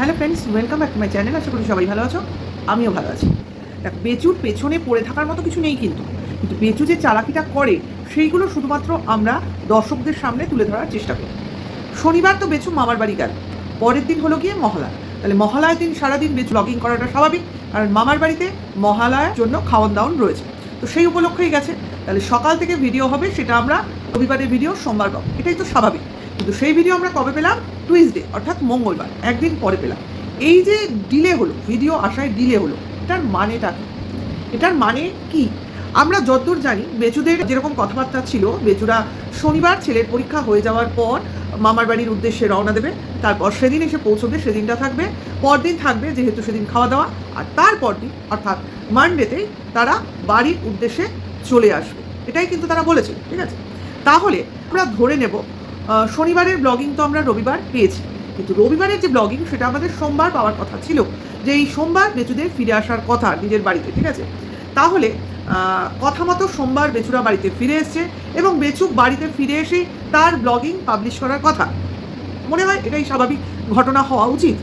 Hello friends welcome back to my channel আশা করি সবাই ভালো আছো। আমিও ভালো আছি। দেখ বেচুর পেছনে পড়ে থাকার মতো কিছু নেই কিন্তু। কিন্তু বেচু যে চালাকিটা করে, সেইগুলো শুধুমাত্র আমরা দর্শকদের সামনে তুলে ধরার চেষ্টা করি। শনিবার তো বেচু মামার বাড়ি গেল। পরের দিন হলো গিয়ে মহালয়া। তাহলে মহালয়ার দিন সারাদিন বেচু ব্লগিং করাটা স্বাভাবিক। কারণ মামার বাড়িতে মহালয়ার জন্য খাওয়ান দাওয়ান রয়েছে। তো সেই উপলক্ষেই গেছে। তাহলে সকাল থেকে ভিডিও হবে, সেটা আমরা রবিবারের ভিডিও সোমবার পাবো এটাই তো স্বাভাবিক। কিন্তু সেই ভিডিও আমরা কবে পেলাম? টুইসডে অর্থাৎ মঙ্গলবার, একদিন পরে পেলাম। এই যে ডিলে হলো ভিডিও আসায় ডিলে হলো, এটার মানেটা কি? এটার মানে কি? আমরা যতদূর জানি, বেচুদের যেরকম কথাবার্তা ছিল, বেচুরা শনিবার ছেলের পরীক্ষা হয়ে যাওয়ার পর মামার বাড়ির উদ্দেশ্যে রওনা দেবে। তারপর সেদিন এসে পৌঁছবে, সেদিনটা থাকবে। পরদিন থাকবে, যেহেতু সেদিন খাওয়া দাওয়া। আর তারপর দিন অর্থাৎ মানডেতে তারা বাড়ির উদ্দেশ্যে চলে আসবে। এটাই কিন্তু তারা বলেছে ঠিক আছে? তাহলে আমরা ধরে নেব শনিবারের ব্লগিং তো আমরা রবিবার পেয়েছি। কিন্তু রবিবারের যে ব্লগিং সেটা আমাদের সোমবার পাওয়ার কথা ছিল। যে এই সোমবার বেচুদের ফিরে আসার কথা নিজের বাড়িতে, ঠিক আছে? তাহলে কথা মতো সোমবার বেচুরা বাড়িতে ফিরে এসছে এবং বেচু বাড়িতে ফিরে এসে তার ব্লগিং পাবলিশ করার কথা। মনে হয় এটাই স্বাভাবিক ঘটনা হওয়া উচিত।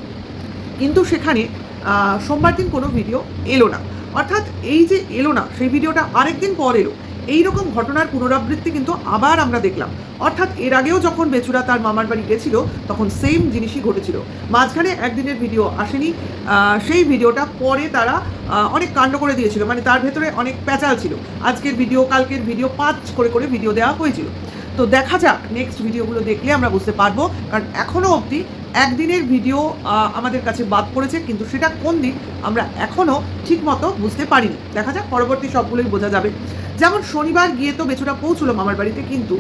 কিন্তু সেখানে সোমবার দিন কোনো ভিডিও এলো না। অর্থাৎ এই যে এলো না, সেই ভিডিওটা আরেকদিন পর এলো। এই রকম ঘটনার পুনরাবৃত্তি কিন্তু আবার আমরা দেখলাম। অর্থাৎ এর আগেও যখন বেচুরা তার মামার বাড়ি গেছিল, তখন সেম জিনিসই ঘটেছিল। মাঝখানে একদিনের ভিডিও আসেনি সেই ভিডিওটা পরে তারা অনেক কাণ্ড করে দিয়েছিল মানে তার ভেতরে অনেক প্যাচাল ছিল। আজকের ভিডিও কালকের ভিডিও পাঁচ করে করে ভিডিও দেওয়া হয়েছিল। তো দেখা যাক নেক্সট ভিডিওগুলো দেখলে আমরা বুঝতে পারব, কারণ এখনও অবধি একদিনের ভিডিও আমাদের কাছে বাদ পড়েছে, কিন্তু সেটা কোন দিন আমরা এখনও ঠিকমতো বুঝতে পারিনি। দেখা যাক, পরবর্তী সবগুলোই বোঝা যাবে। যেমন শনিবার গিয়ে তো বেচুরা পৌঁছলো মামার বাড়িতে, কিন্তু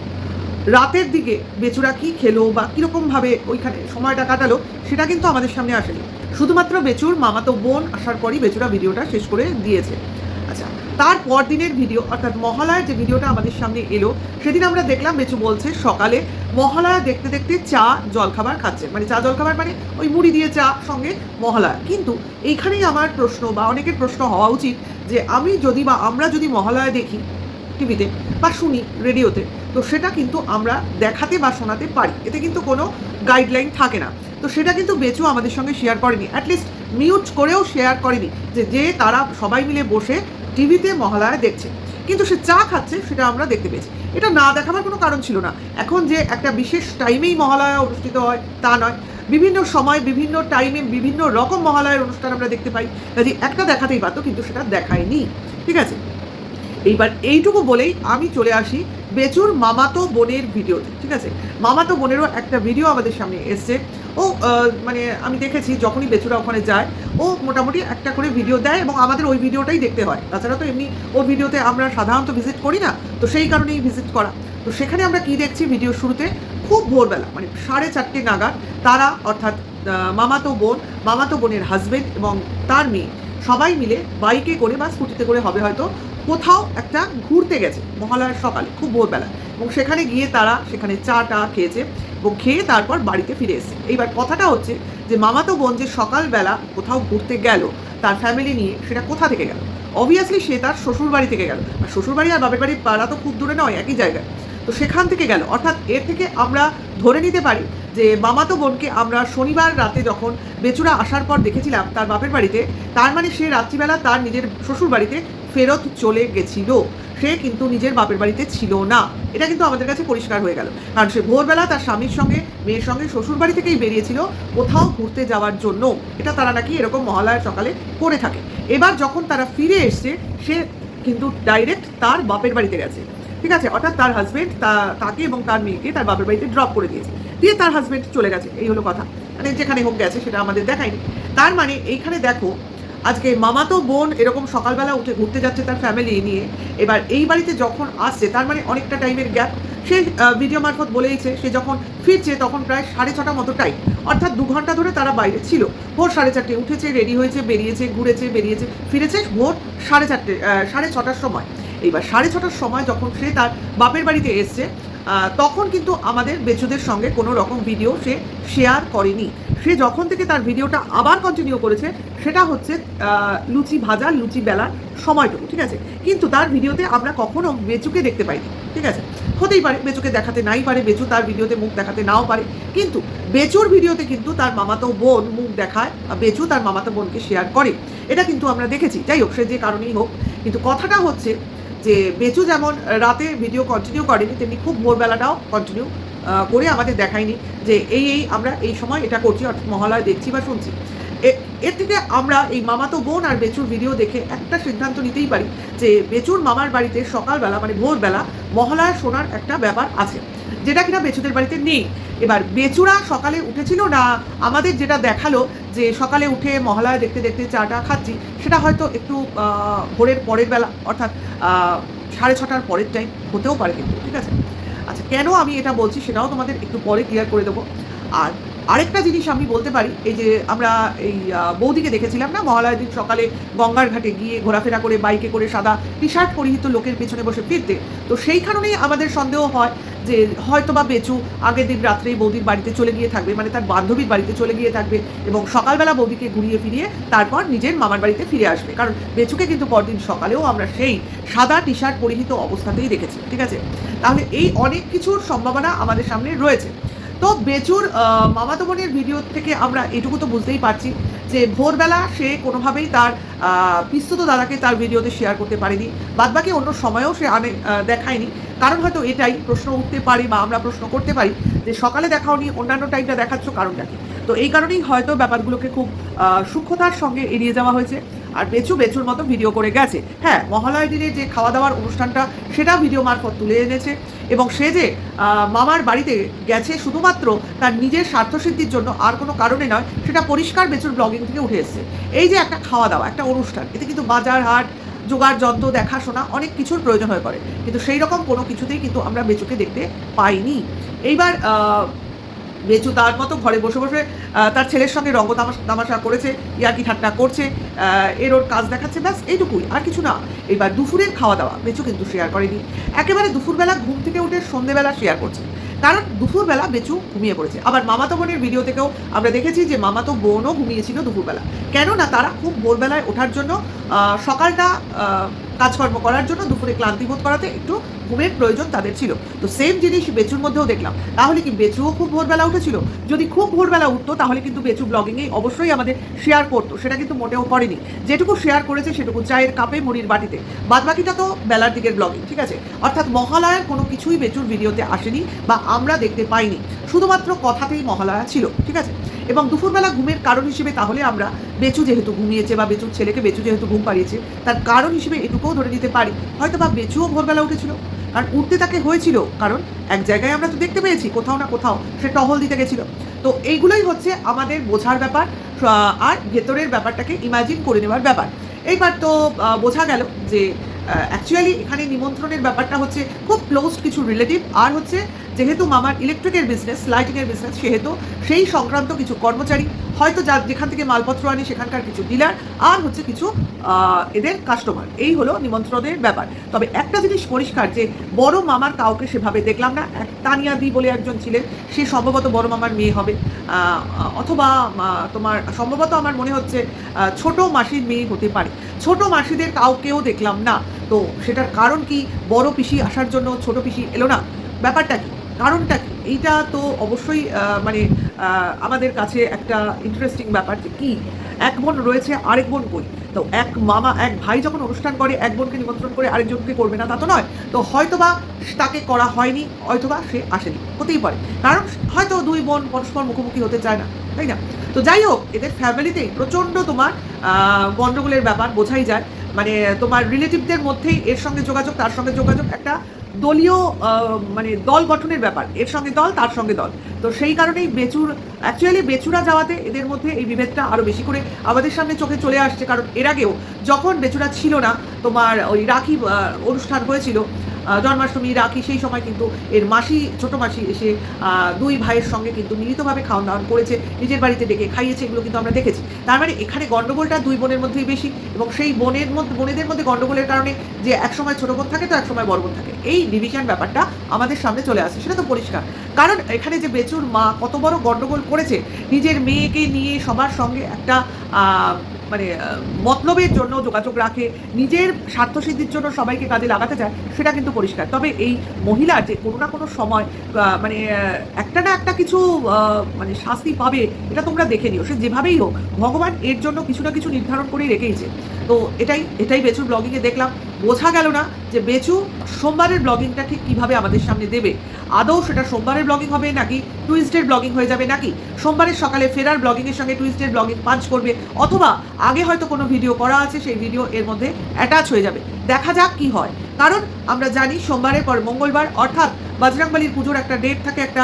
রাতের দিকে বেচুরা কি খেলো বা কীরকমভাবে ওইখানে সময়টা কাটালো, সেটা কিন্তু আমাদের সামনে আসেনি। শুধুমাত্র বেচুর মামাতো বোন, আসার পরই বেচুরা ভিডিওটা শেষ করে দিয়েছে। আচ্ছা তার পর দিনের ভিডিও, অর্থাৎ মহালয়ার যে ভিডিওটা আমাদের সামনে এলো, সেদিন আমরা দেখলাম বেচু বলছে সকালে মহালয়া দেখতে দেখতে চা, জলখাবার খাচ্ছে। মানে চা, জলখাবার মানে ওই মুড়ি দিয়ে চা সঙ্গে মহালয়া। কিন্তু এইখানেই আমার প্রশ্ন বা অনেকের প্রশ্ন হওয়া উচিত যে আমি যদি বা আমরা যদি মহালয়া দেখি টিভিতে বা শুনি রেডিওতে, তো সেটা কিন্তু আমরা দেখাতে বা শোনাতে পারি। এতে কিন্তু কোনো গাইডলাইন থাকে না। তো সেটা কিন্তু বেচু আমাদের সঙ্গে শেয়ার করেনি। অ্যাটলিস্ট মিউট করেও শেয়ার করেনি যে যে তারা সবাই মিলে বসে টিভিতে মহালয়া দেখছে। কিন্তু সে চা খাচ্ছে, সেটা আমরা দেখতে পেয়েছি। এটা না দেখাবার কোনো কারণ ছিল না। এখন যে একটা বিশেষ টাইমেই মহালয়া অনুষ্ঠিত হয়, তা নয়। বিভিন্ন সময়, বিভিন্ন টাইমে বিভিন্ন রকম মহালয়ের অনুষ্ঠান আমরা দেখতে পাই। কাজে একটা দেখাতেই পারতো, কিন্তু সেটা দেখায়নি। ঠিক আছে? এইবার এইটুকু বলেই আমি চলে আসি বেচুর মামাতো বোনের ভিডিওতে। ঠিক আছে? মামাতো বোনেরও একটা ভিডিও আমাদের সামনে এসছে। ও মানে আমি দেখেছি যখনই বেচুরা ওখানে যায়, ও মোটামুটি একটা করে ভিডিও দেয় এবং আমাদের ওই ভিডিওটাই দেখতে হয়। তাছাড়া তো এমনি ওর ভিডিওতে আমরা সাধারণত ভিজিট করি না, তো সেই কারণেই ভিজিট করা। তো সেখানে আমরা কি দেখছি ভিডিও শুরুতে? খুব ভোরবেলা মানে সাড়ে চারটে নাগাদ তারা অর্থাৎ মামাতো বোন, মামাতো বোনের হাজবেন্ড এবং তার মেয়ে সবাই মিলে বাইকে করে বা স্কুটিতে করে হবে হয়তো কোথাও একটা ঘুরতে গেছে, মহালয়ার সকালে, খুব ভোরবেলা। এবং সেখানে গিয়ে তারা সেখানে চা টা খেয়েছে। এবং খেয়ে তারপর বাড়িতে ফিরে এসেছে এইবার কথাটা হচ্ছে যে মামাতো বোন যে সকালবেলা কোথাও ঘুরতে গেল, তার ফ্যামিলি নিয়ে সেটা কোথা থেকে গেল? অবভিয়াসলি সে তার শ্বশুর বাড়ি থেকে গেল। আর শ্বশুর বাড়ি আর বাপের বাড়ির পাড়া তো খুব দূরে নয়, একই জায়গায়। তো সেখান থেকে গেল। অর্থাৎ এর থেকে আমরা ধরে নিতে পারি যে মামাতো বোনকে আমরা শনিবার রাতে যখন বেচুরা আসার পর দেখেছিলাম তার বাপের বাড়িতে, তার মানে সে রাত্রিবেলা তার নিজের শ্বশুর বাড়িতে ফেরত চলে গেছিল। সে কিন্তু নিজের বাপের বাড়িতে ছিল না। এটা কিন্তু আমাদের কাছে পরিষ্কার হয়ে গেল। কারণ সে ভোরবেলা তার স্বামীর সঙ্গে, মেয়ের সঙ্গে শ্বশুর বাড়ি থেকেই বেরিয়েছিল কোথাও ঘুরতে যাওয়ার জন্য। এটা তারা নাকি এরকম মহালয়ার সকালে করে থাকে। এবার যখন তারা ফিরে এসছে, সে কিন্তু ডাইরেক্ট তার বাপের বাড়িতে গেছে। ঠিক আছে? অর্থাৎ তার হাজবেন্ড তাকে এবং তার মেয়েকে তার বাপের বাড়িতে ড্রপ করে দিয়েছে। দিয়ে তার হাজবেন্ড চলে গেছে। এই হলো কথা। মানে যেখানে হোক গেছে, সেটা আমাদের দেখায়নি। তার মানে এইখানে দেখো আজকে মামাতো বোন এরকম সকালবেলা উঠে ঘুরতে যাচ্ছে তার ফ্যামিলি নিয়ে। এবার এই বাড়িতে যখন আসছে, তার মানে অনেকটা টাইমের গ্যাপ সে ভিডিও মারফত বলেইছে, সে যখন ফিরছে তখন প্রায় সাড়ে ছটা মতো টাইম অর্থাৎ দু ঘণ্টা ধরে তারা বাইরে ছিল। ভোর সাড়ে চারটে উঠেছে রেডি হয়েছে, বেরিয়েছে, ঘুরেছে, বেরিয়েছে, ফিরেছে ভোর সাড়ে চারটে সাড়ে ছটার সময়। এইবার সাড়ে ছটার সময় যখন সে তার বাপের বাড়িতে এসছে তখন কিন্তু আমাদের বেচুদের সঙ্গে কোনো রকম ভিডিও সে শেয়ার করেনি। সে যখন থেকে তার ভিডিওটা আবার কন্টিনিউ করেছে সেটা হচ্ছে লুচি ভাজা, লুচি বেলার সময়টুকু, ঠিক আছে? কিন্তু তার ভিডিওতে আমরা কখনো বেচুকে দেখতে পাইনি, ঠিক আছে? হতেই পারে, বেচুকে দেখাতে নাই পারে, বেচু তার ভিডিওতে মুখ দেখাতে নাও পারে, কিন্তু বেচুর ভিডিওতে কিন্তু তার মামাতো বোন মুখ দেখায় বেচু তার মামাতো বোনকে শেয়ার করে। এটা কিন্তু আমরা দেখেছি। যাই হোক, সে যে কারণেই হোক, কিন্তু কথাটা হচ্ছে যে, বেচু যেমন রাতে ভিডিও কন্টিনিউ করেনি, তেমনি খুব ভোরবেলাটাও কন্টিনিউ করে আমাদের দেখায়নি যে, এই এই, আমরা এই সময় এটা করছি, অর্থাৎ মহালয় দেখছি বা শুনছি। এর থেকে আমরা এই মামাতো বোন আর বেচুর ভিডিও দেখে একটা সিদ্ধান্ত নিতেই পারি যে বেচুর মামার বাড়িতে সকালবেলা মানে ভোরবেলা মহালয়া শোনার একটা ব্যাপার আছে, যেটা কিনা বেচুদের বাড়িতে নেই। এবার বেচুরা সকালে উঠেছিল না? আমাদের যেটা দেখাল যে সকালে উঠে মহলায় দেখতে দেখতে চাটা খাচ্ছি, সেটা হয়তো একটু ভোরের পরের বেলা, অর্থাৎ সাড়ে ছটার পরের টাইম হতেও পারে কিন্তু, ঠিক আছে? আচ্ছা কেন আমি এটা বলছি সেটাও তোমাদের একটু পরে ক্লিয়ার করে দেবো। আর আরেকটা জিনিস আমি বলতে পারি, এই যে আমরা এই বৌদিকে দেখেছিলাম না, মহালয়ের দিন সকালে গঙ্গার ঘাটে গিয়ে ঘোরাফেরা করে, বাইকে করে সাদা টি শার্ট পরিহিত লোকের পেছনে বসে ফিরতে। তো সেই কারণেই আমাদের সন্দেহ হয় যে হয়তো বা বেচু আগের দিন রাত্রেই বৌদির বাড়িতে চলে গিয়ে থাকবে মানে তার বান্ধবীর বাড়িতে চলে গিয়ে থাকবে এবং সকালবেলা বৌদিকে ঘুরিয়ে ফিরিয়ে তারপর নিজের মামার বাড়িতে ফিরে আসবে। কারণ বেচুকে কিন্তু পরদিন সকালেও আমরা সেই সাদা টি শার্ট পরিহিত অবস্থাতেই দেখেছি, ঠিক আছে? তাহলে এই অনেক কিছুর সম্ভাবনা আমাদের সামনে রয়েছে। তো বেচুর মামাতো বোনের ভিডিও থেকে আমরা এটুকু তো বুঝতেই পারছি যে ভোরবেলা সে কোনোভাবেই তার পিস্তুত দাদাকে তার ভিডিওতে শেয়ার করতে পারেনি। বাদবাকি অন্য সময়েও সে আনে দেখায়নি। কারণ হয়তো এটাই প্রশ্ন উঠতে পারি বা আমরা প্রশ্ন করতে পারি যে সকালে দেখাওনি অন্যান্য টাইমটা দেখাচ্ছ কারণটা কি? তো এই কারণেই হয়তো ব্যাপারগুলোকে খুব সূক্ষ্মতার সঙ্গে এড়িয়ে যাওয়া হয়েছে। আর বেচু বেচুর মতো ভিডিও করে গেছে। হ্যাঁ মহালয় দিনে যে খাওয়া দাওয়ার অনুষ্ঠানটা সেটা ভিডিও মারফত তুলে এনেছে। এবং সে যে মামার বাড়িতে গেছে শুধুমাত্র তার নিজের স্বার্থসিদ্ধির জন্য আর কোনো কারণে নয়, সেটা পরিষ্কার বেচুর ব্লগিং থেকে উঠে এসছে। এই যে একটা খাওয়া দাওয়া, একটা অনুষ্ঠান, এতে কিন্তু বাজার হাট, জোগাড় যন্ত্র, দেখাশোনা অনেক কিছুর প্রয়োজন হয়ে পড়ে। কিন্তু সেই রকম কোনো কিছুতেই কিন্তু আমরা বেচুকে দেখতে পাইনি। এইবার বেচু তার মতো ঘরে বসে বসে তার ছেলের সঙ্গে রঙ্গ তামাশা করেছে, ইয়ার্কি ঠাট্টা করছে এর ওর কাজ দেখাচ্ছে, ব্যাস, এইটুকুই, আর কিছু না। এবার দুপুরের খাওয়া দাওয়া বেচু কিন্তু শেয়ার করেনি। একেবারে দুপুরবেলা ঘুম থেকে উঠে সন্ধেবেলা শেয়ার করছে। কারণ দুপুরবেলা বেচু ঘুমিয়ে পড়েছে। আবার মামাতো বোনের ভিডিও থেকেও আমরা দেখেছি যে মামাতো বোনও ঘুমিয়েছিল দুপুরবেলা। কেননা তারা খুব ভোরবেলায় ওঠার জন্য সকালটা কাজকর্ম করার জন্য দুপুরে ক্লান্তি বোধ করাতে একটু ঘুমের প্রয়োজন তাদের ছিল। তো সেম জিনিস বেচুর মধ্যেও দেখলাম। তাহলে কি বেচুও খুব ভোরবেলা উঠেছিল? যদি খুব ভোরবেলা উঠতো, তাহলে কিন্তু বেচু ব্লগিংয়ে অবশ্যই আমাদের শেয়ার করতো। সেটা কিন্তু মোটেও করেনি। যেটুকু শেয়ার করেছে, সেটুকু চায়ের কাপে, মুড়ির বাটিতে। বাদ বাকিটা তো বেলার দিকের ব্লগিং ঠিক আছে? অর্থাৎ মহালয়ার কোনো কিছুই বেচুর ভিডিওতে আসেনি বা আমরা দেখতে পাইনি। শুধুমাত্র কথাতেই মহালয়া ছিল, ঠিক আছে? এবং দুপুরবেলা ঘুমের কারণ হিসেবে তাহলে আমরা বেচু যেহেতু ঘুমিয়েছে বা বেচুর ছেলেকে বেচু যেহেতু ঘুম পাড়িয়েছে, তার কারণ হিসেবে এটুকুও ধরে নিতে পারি। হয়তো বা বেচুও ভোরবেলা উঠেছিল। কারণ উঠতে তাকে হয়েছিল, কারণ এক জায়গায় আমরা তো দেখতে পেয়েছি, কোথাও না কোথাও সে টহল দিতে গেছিল। তো এইগুলোই হচ্ছে আমাদের বোঝার ব্যাপার আর ভেতরের ব্যাপারটাকে ইমাজিন করে নেওয়ার ব্যাপার। এইবার তো বোঝা গেল যে অ্যাকচুয়ালি এখানে নিমন্ত্রণের ব্যাপারটা হচ্ছে খুব ক্লোজ কিছু রিলেটিভ আর হচ্ছে যেহেতু মামার ইলেকট্রিকের বিজনেস লাইটিংয়ের বিজনেস সেহেতু সেই সংক্রান্ত কিছু কর্মচারী হয়তো যা যেখান থেকে মালপত্র আনি, সেখানকার কিছু ডিলার আর হচ্ছে কিছু এদের কাস্টমার এই হলো নিমন্ত্রণের ব্যাপার। তবে একটা জিনিস পরিষ্কার যে, বড় মামার কাউকে সেভাবে দেখলাম না। এক তানিয়া দি বলে একজন ছিলেন, সে সম্ভবত বড় মামার মেয়ে হবে। অথবা তোমার, সম্ভবত আমার মনে হচ্ছে ছোট মাসির মেয়ে হতে পারে। ছোট মাসিদের কাউকেও দেখলাম না। তো সেটার কারণ কি? বড় পিসি আসার জন্য ছোট পিসি এলো না? ব্যাপারটা কি? কারণটা কি? এইটা তো অবশ্যই মানে আমাদের কাছে একটা ইন্টারেস্টিং ব্যাপার যে কি? এক বোন রয়েছে, আরেক বোন কই? তো এক মামা, এক ভাই যখন অনুষ্ঠান করে, এক বোনকে নিমন্ত্রণ করে আরেকজনকে করবে না, তা তো নয়। তো হয়তোবা তাকে করা হয়নি, হয়তোবা সে আসেনি। হতেই পারে। কারণ হয়তো দুই বোন পরস্পর মুখোমুখি হতে চায় না, তাই না? তো যাই হোক, এদের ফ্যামিলিতেই প্রচণ্ড তোমার গণ্ডগোলের ব্যাপার বোঝাই যায়। মানে তোমার রিলেটিভদের মধ্যেই এর সঙ্গে যোগাযোগ, তার সঙ্গে যোগাযোগ একটা দলীয় মানে দল গঠনের ব্যাপার, এর সঙ্গে দল, তার সঙ্গে দল। তো সেই কারণেই বেচুর অ্যাকচুয়ালি বেচুরা যাওয়াতে এদের মধ্যে এই বিভেদটা আরও বেশি করে আমাদের সামনে চোখে চলে আসছে। কারণ এর আগেও যখন বেচুরা ছিল না, তোমার ওই রাখি অনুষ্ঠান হয়েছিল জন্মাষ্টমী, রাখি, সেই সময় কিন্তু এর মাসি, ছোট মাসি এসে দুই ভাইয়ের সঙ্গে কিন্তু মিলিতভাবে খাওয়ান দাওয়ান করেছে, নিজের বাড়িতে ডেকে খাইয়েছে, এগুলো কিন্তু আমরা দেখেছি। তার মানে এখানে গণ্ডগোলটা দুই বোনের মধ্যেই বেশি এবং সেই বোনের মধ্যে, বোনেদের মধ্যে গণ্ডগোলের কারণে যে এক সময় ছোট বোন থাকে, তো এক সময় বড় বোন থাকে। এই ডিভিশন ব্যাপারটা আমাদের সামনে চলে আসে সেটা তো পরিষ্কার। কারণ এখানে যে বেচুর মা কত বড় গণ্ডগোল করেছে, নিজের মেয়েকে নিয়ে সবার সঙ্গে একটা মানে মতলবের জন্য যোগাযোগ রাখে, নিজের স্বার্থসিদ্ধির জন্য সবাইকে কাজে লাগাতে চায়, সেটা কিন্তু পরিষ্কার। তবে এই মহিলা যে কোনো না কোনো সময় মানে একটা না একটা কিছু মানে শাস্তি পাবে, এটা তোমরা দেখে নিও। সে যেভাবেই হোক, ভগবান এর জন্য কিছু না কিছু নির্ধারণ করে রেখেইছে। তো এটাই এটাই বেচুর ব্লগিংয়ে দেখলাম। বোঝা গেল না যে বেচু সোমবারের ব্লগিংটা ঠিক কীভাবে আমাদের সামনে দেবে। আদৌ সেটা সোমবারের ব্লগিং হবে নাকি টুইসডের ব্লগিং হয়ে যাবে নাকি? সোমবারের সকালে ফেরার ব্লগিংয়ের সঙ্গে টুইসডের ব্লগিং পাঞ্চ করবে, অথবা আগে হয়তো কোনো ভিডিও করা আছে, সেই ভিডিও এর মধ্যে অ্যাটাচ হয়ে যাবে। দেখা যাক কি হয়। কারণ আমরা জানি সোমবারের পর মঙ্গলবার, অর্থাৎ বজরংবলির পুজোর একটা ডেট থাকে, একটা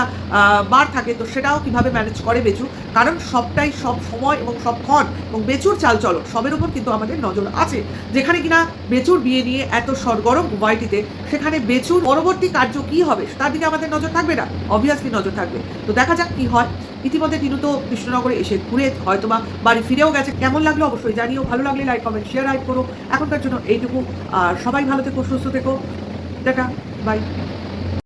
বার থাকে, তো সেটাও কীভাবে ম্যানেজ করে বেচু? কারণ সবটাই সব সময় এবং সব ক্ষণ এবং বেচুর চালচলন সবের উপর কিন্তু আমাদের নজর আছে। যেখানে কিনা বেচুর বিয়ে নিয়ে এত সরগরম ওয়াইটিতে সেখানে বেচুর পরবর্তী কার্য কি হবে, তার দিকে আমাদের নজর থাকবে না। অবভিয়াসলি নজর থাকবে। তো দেখা যাক কি হয়। ইতিমধ্যে টিনু তো কৃষ্ণনগরে এসে ঘুরে হয়তোবা বাড়ি ফিরেও গেছে। কেমন লাগল অবশ্যই জানিও। ভালো লাগলে লাইক কমেন্ট শেয়ার লাইক করো। এখনকার জন্য এইটুকু। আর সবাই ভালো থেকো, সুস্থ থেকো। দেখা বাই